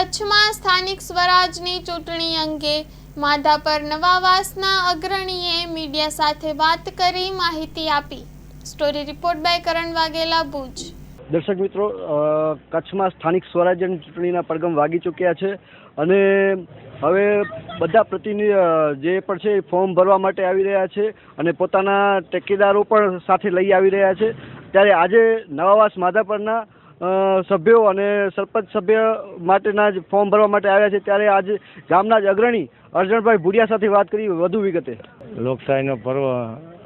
કચ્છમાં સ્થાનિક સ્વરાજની ચૂંટણી અંગે માધાપર નવાવાસના અગ્રણીએ મીડિયા સાથે વાત કરી માહિતી આપી. Story report by Karan Vaghela, Bhuj. દર્શક મિત્રો કચ્છમાં સ્થાનિક સ્વરાજ્યની ચૂંટણીના પડગમ વાગી ચૂક્યા છે અને હવે બધા પ્રતિનિધિ જે પણ છે ફોર્મ ભરવા માટે આવી રહ્યા છે અને પોતાના ટેકેદારો પણ સાથે લઈ આવી રહ્યા છે. ત્યારે આજે નવાવાસ માધાપરના સભ્યો અને સરપંચ સભ્ય માટેના જ ફોર્મ ભરવા માટે આવ્યા છે. ત્યારે આજે ગામના જ અગ્રણી અર્જણભાઈ ભુડિયા સાથે વાત કરી વધુ વિગતે. લોકશાહીનો પર્વ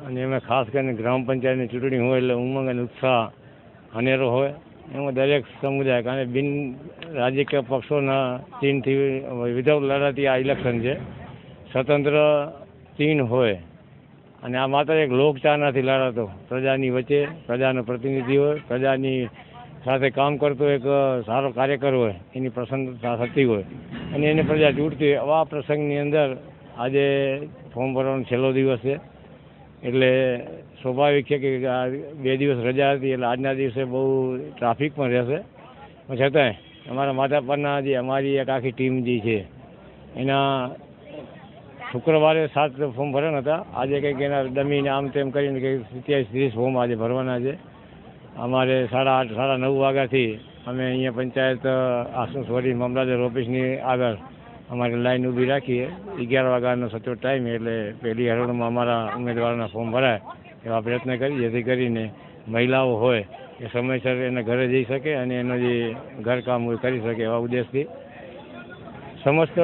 અને એમાં ખાસ કરીને ગ્રામ પંચાયતની ચૂંટણી હોય એટલે ઉમંગ અને ઉત્સાહ અનેરો હોય. એમાં દરેક સમુદાય કારણ બિન રાજકીય પક્ષોના ચીનથી વિધાઉટ લડાતી આ ઇલેક્શન છે. સ્વતંત્ર ચીન હોય. અને આ માત્ર એક લોકચાહ નથી લડાતો. પ્રજાની વચ્ચે પ્રજાનો પ્રતિનિધિ હોય, પ્રજાની સાથે કામ કરતો એક સારો કાર્યકર હોય, એની પ્રસન્નતા થતી હોય, અને એને પ્રજા ચૂંટતી હોય. આવા પ્રસંગની અંદર આજે ફોર્મ ભરવાનો છેલ્લો દિવસ છે. એટલે સ્વાભાવિક છે કે બે દિવસ રજા હતી, એટલે આજના દિવસે બહુ ટ્રાફિક પણ રહેશે. પણ છતાંય અમારા માધાપરના જે અમારી એક આખી ટીમ જે છે, એના શુક્રવારે સાત ફોર્મ ભરવાના હતા. આજે કંઈક એના ડમીને આમ તેમ કરીને કંઈક સિત્યાવીસ ત્રીસ ફોર્મ આજે ભરવાના છે. અમારે સાડા આઠ, સાડા નવ વાગ્યાથી અમે અહીંયા પંચાયત આસનસોરી મામલાદાર ઓફિસની આગળ અમારી લાઈન ઊભી રાખીએ. અગિયાર વાગ્યાનો સચોટ ટાઈમ એટલે પહેલી હરોળમાં અમારા ઉમેદવારોના ફોર્મ ભરાય એવા પ્રયત્ન કરી જેથી કરીને મહિલાઓ હોય એ સમયસર એના ઘરે જઈ શકે અને એનો જે ઘરકામ હોય કરી શકે એવા ઉદ્દેશથી. સમસ્ત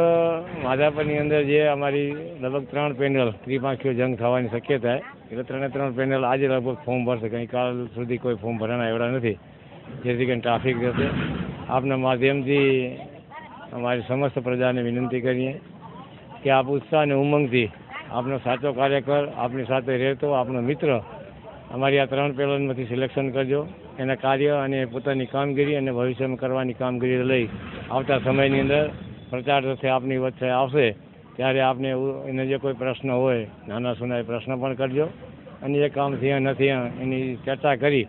માધાપરની અંદર જે અમારી લગભગ ત્રણ પેનલ, ત્રિપાંખીઓ જંગ થવાની શક્યતા એટલે ત્રણે ત્રણ પેનલ આજે લગભગ ફોર્મ ભરશે. કંઈ કાલ સુધી કોઈ ફોર્મ ભરાના એવડા નથી. જેથી કરીને ટ્રાફિક જશે આપના માધ્યમથી અમારી સમસ્ત પ્રજાને વિનંતી કરીએ કે આપ ઉત્સાહ અને ઉમંગથી આપનો સાચો કાર્યકર આપની સાથે રહેતો આપનો મિત્ર અમારી આ ત્રણ પેનલમાંથી સિલેક્શન કરજો. એના કાર્ય અને પોતાની કામગીરી અને ભવિષ્યમાં કરવાની કામગીરી લઈ આવતા સમયની અંદર પ્રચાર સાથે આપની વચ્ચે આવશે, ત્યારે આપને એને જે કોઈ પ્રશ્ન હોય, નાના સુના પ્રશ્ન પણ કરજો. અને એ કામ થયા નથી, એની ચર્ચા કરી,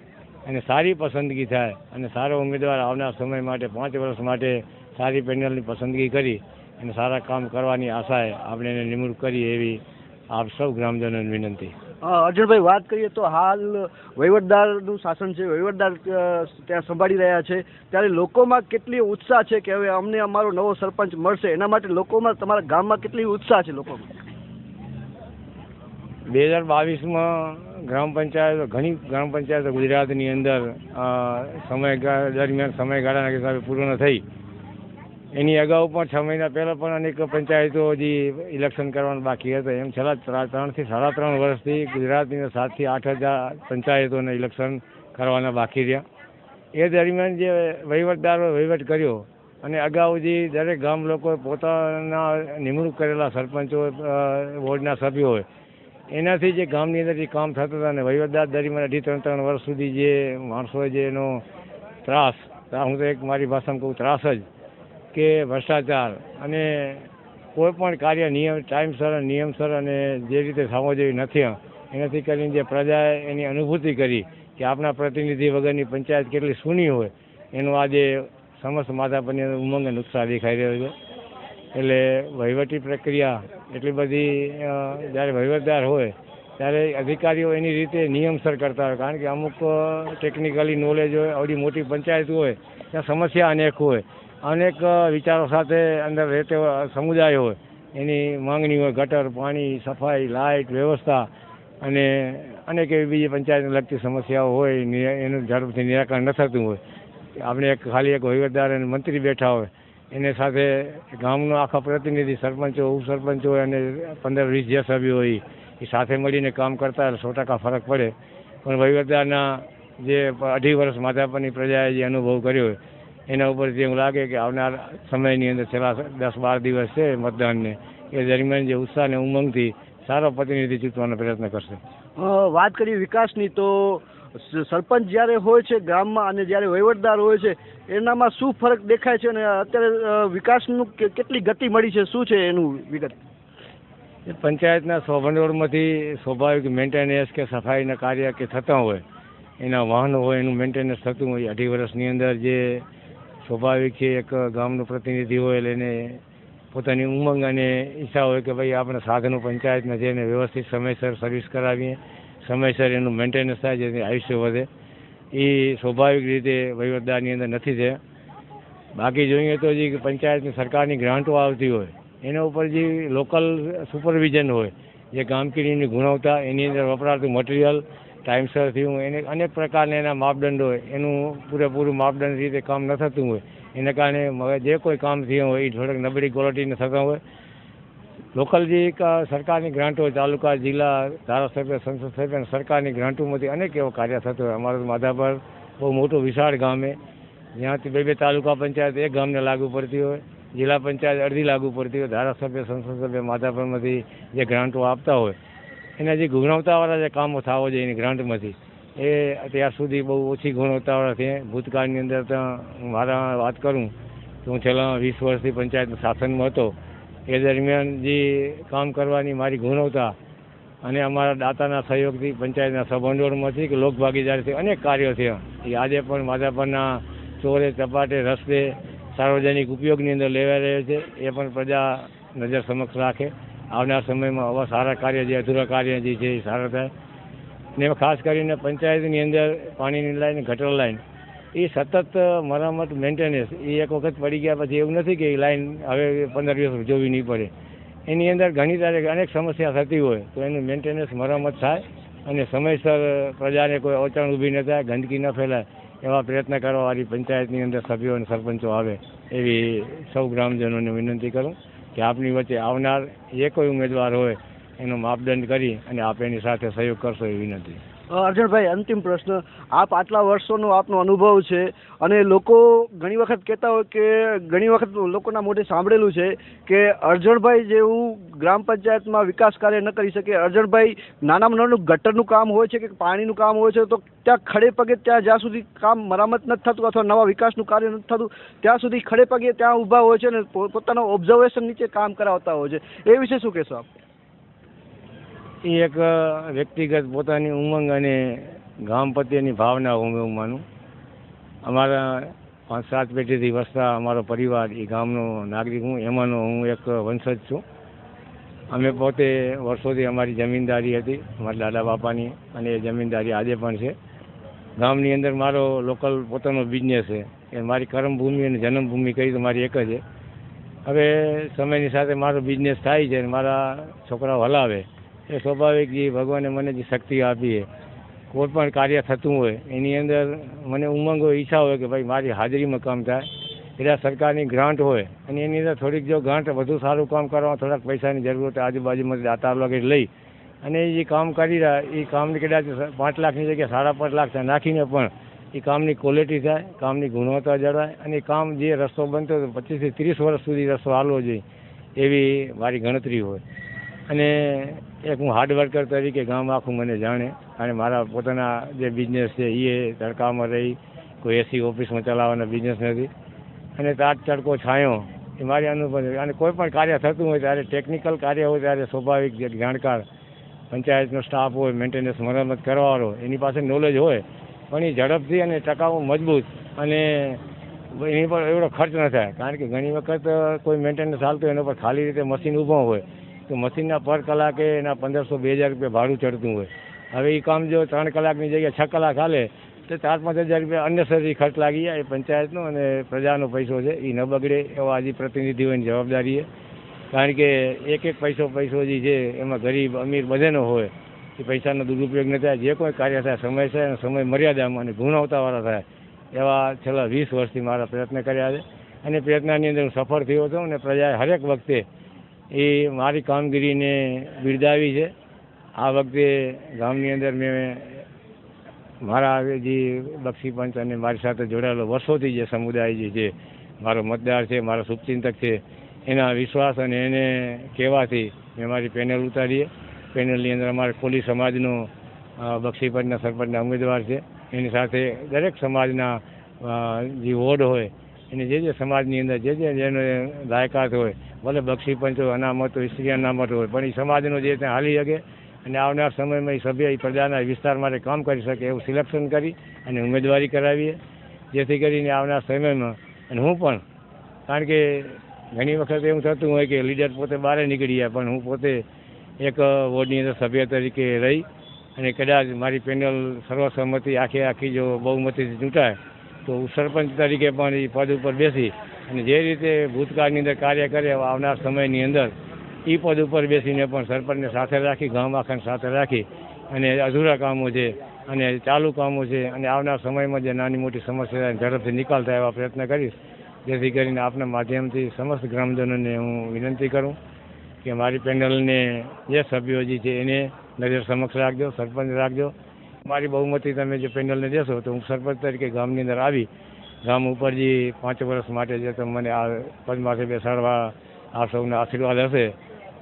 અને સારી પસંદગી થાય, અને સારો ઉમેદવાર આવનાર સમય માટે, પાંચ વર્ષ માટે સારી પેનલની પસંદગી કરી, અને સારા કામ કરવાની આશાએ આપણે એને નિમણૂક કરી એવી આપ સૌ ગ્રામજનોને વિનંતી. અ, અર્જણભાઈ વાત કરીએ તો હાલ વહીવટદારનું શાસન છે વહીવટદાર ત્યાં સંભાળી રહ્યા છે. ત્યારે લોકોમાં કેટલી ઉત્સાહ છે કે હવે અમને અમારો નવો સરપંચ મળશે? એના માટે લોકોમાં તમારા ગામમાં કેટલી ઉત્સાહ છે લોકોમાં? બે હજાર બાવીસમાં ગ્રામ પંચાયત ઘણી ગ્રામ પંચાયત ગુજરાતની અંદર સમય દરમિયાન સમયગાળાના હિસાબે પૂર્ણ થઈ. એની અગાઉ પણ છ મહિના પહેલાં પણ અનેક પંચાયતો હજી ઇલેક્શન કરવાનું બાકી હતા. એમ છેલ્લા ત્રણ ત્રણથી સાડા ત્રણ વર્ષથી ગુજરાતની સાતથી આઠ હજાર પંચાયતોને ઇલેક્શન કરવાના બાકી રહ્યા. એ દરમિયાન જે વહીવટદારો વહીવટ કર્યો અને અગાઉ જે દરેક ગામ લોકોએ પોતાના નિમણૂક કરેલા સરપંચો વોર્ડના સભ્યો હોય એનાથી જે ગામની અંદર જે કામ થતું હતા અને વહીવટદાર દરમિયાન અઢી ત્રણ ત્રણ વર્ષ સુધી જે માણસોએ જે એનો ત્રાસ, હું તો એક મારી ભાષામાં કહું ત્રાસ જ કે ભ્રષ્ટાચાર અને કોઈ પણ કાર્ય નિયમ, ટાઈમસર, નિયમસર અને જે રીતે થવો જોઈએ નથી એનાથી કરીને જે પ્રજાએ એની અનુભૂતિ કરી કે આપણા પ્રતિનિધિ વગરની પંચાયત કેટલી સૂની હોય, એનું આજે સમસ્ત માધાપરની પરની ઉમંગ અને ઉત્સાહ દેખાઈ રહ્યો છે. એટલે વહીવટી પ્રક્રિયા એટલી બધી જ્યારે વહીવટદાર હોય, ત્યારે અધિકારીઓ એની રીતે નિયમસર કરતા હોય. કારણ કે અમુક ટેકનિકલી નોલેજ હોય, આવડી મોટી પંચાયત હોય, ત્યાં સમસ્યા અનેક હોય. અનેક વિચારો સાથે અંદર રહેતો સમુદાય હોય, એની માંગણી હોય, ગટર, પાણી, સફાઈ, લાઇટ, વ્યવસ્થા અને અનેક એવી બીજી પંચાયતને લગતી સમસ્યાઓ હોય એનું ઝડપથી નિરાકરણ ન થતું હોય. આપણે એક, ખાલી એક વહીવટદાર અને મંત્રી બેઠા હોય, એને સાથે ગામનો આખા પ્રતિનિધિ, સરપંચો, ઉપસરપંચો હોય અને પંદર વીસ જે સભ્યો હોય, એ સાથે મળીને કામ કરતા સો ટકા ફરક પડે. પણ વહીવટદારના જે અઢી વર્ષ માધાપરની પ્રજાએ જે અનુભવ કર્યો હોય એના ઉપરથી એવું લાગે કે આવનાર સમયની અંદર છેલ્લા દસ બાર દિવસ છે મતદાનને. એ દરમિયાન જે ઉત્સાહ અને ઉમંગથી સારો પ્રતિનિધિ ચૂંટવાનો પ્રયત્ન કરશે. વાત કરીએ વિકાસની તો સરપંચ જ્યારે હોય છે ગામમાં અને જ્યારે વહીવટદાર હોય છે એનામાં શું ફરક દેખાય છે અને અત્યારે વિકાસનું કેટલી ગતિ મળી છે? શું છે એનું વિગત? એ પંચાયતના સ્વભંડોળમાંથી સ્વાભાવિક મેન્ટેનન્સ કે સફાઈના કાર્ય કે થતા હોય એના વાહનો હોય એનું મેન્ટેનન્સ થતું હોય અઢી વર્ષની અંદર જે સ્વાભાવિક છે, એક ગામનું પ્રતિનિધિ હોય એટલે એને પોતાની ઉમંગ અને ઈચ્છા હોય કે ભાઈ આપણે સાધનો પંચાયતના છે એને વ્યવસ્થિત સમયસર સર્વિસ કરાવીએ, સમયસર એનું મેન્ટેનન્સ થાય, જેથી આયુષ્ય વધે. એ સ્વાભાવિક રીતે વહીવટદારની અંદર નથી છે. બાકી જોઈએ તો જે પંચાયતની સરકારની ગ્રાન્ટો આવતી હોય, એના ઉપર જે લોકલ સુપરવિઝન હોય, જે કામગીરીની ગુણવત્તા, એની અંદર વપરાતું મટીરિયલ ટાઈમસર થયું એને અનેક પ્રકારના એના માપદંડ હોય, એનું પૂરેપૂરું માપદંડ રીતે કામ ન થતું હોય. એને કારણે જે કોઈ કામ થયું હોય, એ થોડાક નબળી ક્વોલિટીને થતા હોય. લોકલ જે સરકારની ગ્રાન્ટો તાલુકા, જિલ્લા, ધારાસભ્ય, સંસદ સભ્ય સરકારની ગ્રાન્ટોમાંથી અનેક એવો કાર્ય થતો હોય. અમારું માધાપર બહુ મોટું વિશાળ ગામે જ્યાંથી બે બે તાલુકા પંચાયત એક ગામને લાગુ પડતી હોય. જિલ્લા પંચાયત અડધી લાગુ પડતી હોય. ધારાસભ્ય, સંસદ સભ્ય, માધાપરમાંથી જે ગ્રાન્ટો આપતા હોય એના જે ગુણવત્તાવાળા જે કામો થવા જોઈએ એની ગ્રાન્ટમાંથી, એ અત્યાર સુધી બહુ ઓછી ગુણવત્તાવાળા છે. ભૂતકાળની અંદર તો હું મારા વાત કરું, તો હું છેલ્લા વીસ વર્ષથી પંચાયત શાસનમાં હતો. એ દરમિયાન જે કામ કરવાની મારી ગુણવત્તા અને અમારા દાતાના સહયોગથી પંચાયતના સભંડોળમાંથી કે લોક અનેક કાર્યો થયા એ આજે પણ માધાપરના ચોરે, ચપાટે, રસ્તે સાર્વજનિક ઉપયોગની અંદર લેવાઈ રહ્યો છે. એ પણ પ્રજા નજર સમક્ષ રાખે. આવનાર સમયમાં આવા સારા કાર્ય જે અધૂરા કાર્ય જે છે એ સારા થાય. ને ખાસ કરીને પંચાયતની અંદર પાણીની લાઈન, ગટર લાઈન, એ સતત મરામત મેન્ટેનન્સ એ એક વખત પડી ગયા પછી એવું નથી કે એ લાઈન હવે પંદર દિવસ જોવી નહીં પડે. એની અંદર ઘણી તારીખ અનેક સમસ્યા થતી હોય તો એનું મેન્ટેનન્સ મરામત થાય અને સમયસર પ્રજાને કોઈ અવચણ ઊભી ન થાય, ગંદકી ન ફેલાય એવા પ્રયત્ન કરવાવાળી પંચાયતની અંદર સભ્યો અને સરપંચો આવે એવી સૌ ગ્રામજનોને વિનંતી કરું. કે આપની વચ્ચે આવનાર જે કોઈ ઉમેદવાર હોય, એનો માપદંડ કરી અને આપ એની સાથે સહયોગ કરશો એવી વિનંતી. અર્જણભાઈ, અંતિમ પ્રશ્ન. આપ આટલા વર્ષોનો આપનો અનુભવ છે અને લોકો ઘણી વખત કહેતા હોય કે, ઘણી વખત લોકોના મોઢે સાંભળેલું છે કે અર્જણભાઈ જેવું ગ્રામ પંચાયતમાં વિકાસ કાર્ય ન કરી શકે. અર્જણભાઈ, નાનામાં નાનું ગટરનું કામ હોય છે કે પાણીનું કામ હોય છે, તો ત્યાં ખડે પગે ત્યાં જ્યાં સુધી કામ મરામત નથી થતું અથવા નવા વિકાસનું કાર્ય નથી થતું, ત્યાં સુધી ખડે પગે ત્યાં ઊભા હોય છે અને પોતાના ઓબ્ઝર્વેશન નીચે કામ કરાવતા હોય છે. એ વિશે શું કહેશો આપ? એ એક વ્યક્તિગત પોતાની ઉમંગ અને ગામ પ્રત્યેની ભાવના હું એવું માનું. અમારા પાંચ સાત પેઢીથી વસતા અમારો પરિવાર, એ ગામનો નાગરિક હું, એમાંનો હું એક વંશજ છું. અમે પોતે વર્ષોથી અમારી જમીનદારી હતી, અમારા દાદા બાપાની અને એ જમીનદારી આજે પણ છે. ગામની અંદર મારો લોકલ પોતાનો બિઝનેસ છે. એ મારી કર્મભૂમિ અને જન્મભૂમિ કહી તો મારી એક જ છે. હવે સમયની સાથે મારો બિઝનેસ થાય છે અને મારા છોકરાઓ હલાવે. એ સ્વાભાવિક જે ભગવાને મને જે શક્તિ આપી છે, કોઈ પણ કાર્ય થતું હોય, એની અંદર મને ઉમંગ હોય ઈચ્છા હોય કે ભાઈ મારી હાજરીમાં કામ થાય. એટલે સરકારની ગ્રાન્ટ હોય, અને એની અંદર થોડીક જો ગ્રાન્ટ વધુ સારું કામ કરવા, થોડાક પૈસાની જરૂર હોય તો આજુબાજુમાંથી દાતા વગેરે લઈ, અને એ જે કામ કરી રહ્યા, એ કામની કદાચ પાંચ લાખની જગ્યાએ સાડા પાંચ લાખ નાખીને પણ એ કામની ક્વોલિટી થાય, કામની ગુણવત્તા જળવાય, અને કામ જે રસ્તો બનતો પચીસથી ત્રીસ વર્ષ સુધી રસ્તો હાલવો જોઈએ, એવી મારી ગણતરી હોય. અને એક હું હાર્ડ વર્કર તરીકે ગામ આખું મને જાણે. અને મારા પોતાના જે બિઝનેસ છે એ તડકામાં રહી. કોઈ એસી ઓફિસમાં ચલાવવાનો બિઝનેસ નથી. અને તાત તડકો છાંયો. એ મારી અનુભવ. અને કોઈ પણ કાર્ય થતું હોય, ત્યારે ટેકનિકલ કાર્ય હોય, ત્યારે સ્વાભાવિક જે જાણકાર, પંચાયતનો સ્ટાફ હોય મેન્ટેનન્સ મરામત કરવાવાળો, એની પાસે નોલેજ હોય. પણ એ ઝડપથી અને ટકાઉ મજબૂત અને એની પર એવડો ખર્ચ ન થાય. કારણ કે ઘણી વખત કોઈ મેન્ટેનન્સ હાલતું એના પર ખાલી રીતે મશીન ઊભો હોય. તો મશીનના પર કલાકે એના પંદરસો બે હજાર રૂપિયા ભાડું ચડતું હોય. હવે એ કામ જો ત્રણ કલાકની જગ્યાએ છ કલાક હાલે, તો ચાર પાંચ હજાર રૂપિયા અન્યસરી ખર્ચ લાગી જાય. એ પંચાયતનો અને પ્રજાનો પૈસો છે એ ન બગડે એવા આજે પ્રતિનિધિઓની જવાબદારી છે. કારણ કે એક એક પૈસો પૈસો જે છે, એમાં ગરીબ, અમીર બધેનો હોય, એ પૈસાનો દુરુપયોગ ન થાય. જે કોઈ કાર્ય થાય, સમય છે અને સમય મર્યાદામાં અને ગુણવત્તાવાળા થાય. એવા છેલ્લા વીસ વર્ષથી મારા પ્રયત્ન કર્યા છે. અને પ્રયત્નની અંદર હું સફળ થયો હતો અને પ્રજાએ હરેક વખતે એ મારી કામગીરીને બિરદાવી છે. આ વખતે ગામની અંદર મેં મારા જે બક્ષી પંચ અને મારી સાથે જોડાયેલો વર્ષોથી જે સમુદાય જે છે મારો મતદાર છે, મારો શુભચિંતક છે, એના વિશ્વાસ અને એને કહેવાથી મેં મારી પેનલ ઉતારીએ. પેનલની અંદર અમારે કોલી સમાજનો બક્ષી પંચના સરપંચના ઉમેદવાર છે. એની સાથે દરેક સમાજના જે વોર્ડ હોય એને જે જે સમાજની અંદર જે જે જેનો લાયકાત હોય, ભલે બક્ષી પંચ હોય અનામત હોય, સ્ત્રી અનામત હોય, પણ એ સમાજનો જે ત્યાં હાલી શકે અને આવનાર સમયમાં એ સભ્ય એ પ્રજાના વિસ્તાર માટે કામ કરી શકે એવું સિલેક્શન કરી અને ઉમેદવારી કરાવીએ. જેથી કરીને આવનાર સમયમાં, અને હું પણ, કારણ કે ઘણી વખત એવું થતું હોય કે લીડર પોતે બહાર નીકળી જાય, પણ હું પોતે એક વોર્ડની અંદર સભ્ય તરીકે રહી અને કદાચ મારી પેનલ સર્વસંમતિ આખે આખી જો બહુમતીથી ચૂંટાય તો હું સરપંચ તરીકે પણ એ પદ ઉપર બેસી અને જે રીતે ભૂતકાળની અંદર કાર્ય કરે આવનાર સમયની અંદર એ પદ ઉપર બેસીને પણ સરપંચને સાથે રાખી, ગામ આખાને સાથે રાખી અને અધૂરા કામો છે અને ચાલુ કામો છે અને આવનાર સમયમાં જે નાની મોટી સમસ્યા ઝડપથી નિકાલ થાય એવા પ્રયત્ન કરીશ. જેથી કરીને આપના માધ્યમથી સમસ્ત ગ્રામજનોને હું વિનંતી કરું કે મારી પેનલને જે સભ્યો જે છે એને નજર સમક્ષ રાખજો, સરપંચ રાખજો મારી બહુમતી તમે જે પેનલને દેશો, તો હું સરપંચ તરીકે ગામની અંદર આવી, ગામ ઉપર જે પાંચ વર્ષ માટે જે તમે મને આ પદમાંથી બેસાડવા આ સૌના આશીર્વાદ હશે.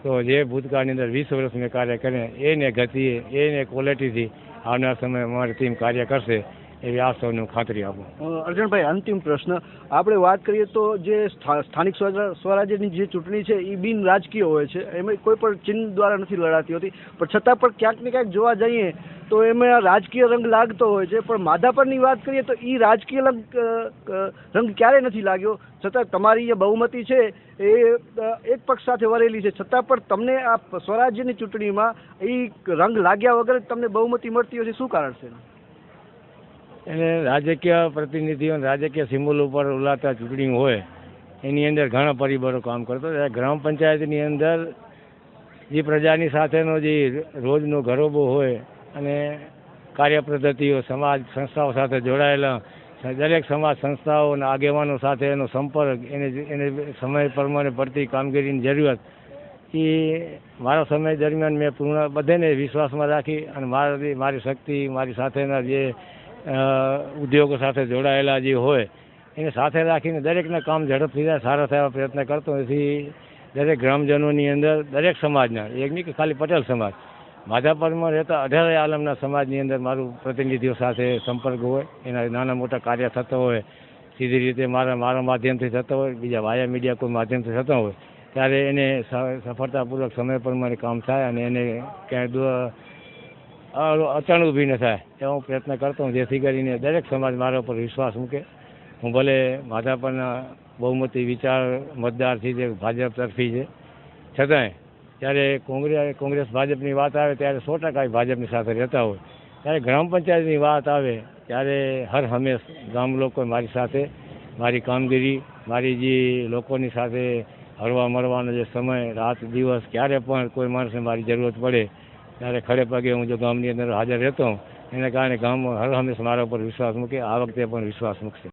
તો જે ભૂતકાળની અંદર વીસ વર્ષ મેં કાર્ય કરે એને ગતિએ, એને ક્વોલિટીથી આવનાર સમયે મારી ટીમ કાર્ય કરશે એવી આ સૌને ખાતરી આપું. અર્જુનભાઈ, અંતિમ પ્રશ્ન. આપણે વાત કરીએ તો જે સ્થા- સ્થાનિક સ્વરાજ્યની જે ચૂંટણી છે એ બિન રાજકીય હોય છે. એમાં કોઈ પણ ચિહ્ન દ્વારા નથી લડાતી હોતી. પણ છતાં પણ ક્યાંક ને ક્યાંક જોવા જઈએ તો એમાં રાજકીય રંગ લાગતો હોય છે. પણ માધાપરની વાત કરીએ તો એ રાજકીય રંગ રંગ ક્યારેય નથી લાગ્યો. છતાં તમારી જે બહુમતી છે એ એક પક્ષ સાથે વરેલી છે. છતાં પણ તમને આ સ્વરાજ્યની ચૂંટણીમાં એ રંગ લાગ્યા વગર તમને બહુમતી મળતી હોય છે શું કારણ છે એને? રાજકીય પ્રતિનિધિઓ રાજકીય સિમ્બોલ ઉપર ઉલાતા ચૂંટણી હોય, એની અંદર ઘણા પરિબળો કામ કરતો ગ્રામ પંચાયતની અંદર જે પ્રજાની સાથેનો જે રોજનો ઘરોબો હોય અને કાર્ય પદ્ધતિઓ સમાજ, સંસ્થાઓ સાથે જોડાયેલા, દરેક સમાજ સંસ્થાઓ અને આગેવાનો સાથે એનો સંપર્ક, એને એને સમય પ્રમાણે પડતી કામગીરીની જરૂરિયાત, એ મારા સમય દરમિયાન મેં પૂર્ણ, બધાને વિશ્વાસમાં રાખી અને મારી મારી શક્તિ, મારી સાથેના જે ઉદ્યોગો સાથે જોડાયેલા જે હોય, એને સાથે રાખીને દરેકના કામ ઝડપથી થાય, સારા થવા પ્રયત્ન કરતો એથી દરેક ગ્રામજનોની અંદર દરેક સમાજના, એક નહીં કે ખાલી પટેલ સમાજ માધાપરમાં રહેતા અઢારે આલમના સમાજની અંદર મારું પ્રતિનિધિઓ સાથે સંપર્ક હોય, એના નાના મોટા કાર્ય થતા હોય, સીધી રીતે મારા મારા માધ્યમથી થતા હોય, બીજા વાયા મીડિયા કોઈ માધ્યમથી થતા હોય, ત્યારે એને સફળતાપૂર્વક સમય પ્રમાણે કામ થાય અને એને ક્યાંય અચાણ ઊભી ન થાય, એવો પ્રયત્ન કરતો હું, જેથી કરીને દરેક સમાજ મારા ઉપર વિશ્વાસ મૂકે. હું ભલે માધાપરના બહુમતી વિચાર મતદારથી જે ભાજપ તરફી છે, છતાંય જ્યારે કોંગ્રેસ કોંગ્રેસ ભાજપની વાત આવે ત્યારે સો ટકા ભાજપની સાથે રહેતા હોય. ત્યારે ગ્રામ પંચાયતની વાત આવે ત્યારે હર હંમેશ ગામ લોકો મારી સાથે, મારી કામગીરી, મારી જે લોકોની સાથે હરવા મરવાનો જે સમય, રાત, દિવસ, ક્યારે પણ કોઈ માણસને મારી જરૂરત પડે, ત્યારે ખડે પગે હું જો ગામની અંદર હાજર રહેતો, એના કારણે ગામ હર હંમેશ મારા ઉપર વિશ્વાસ મૂકે, આ વખતે પણ વિશ્વાસ મૂકશે.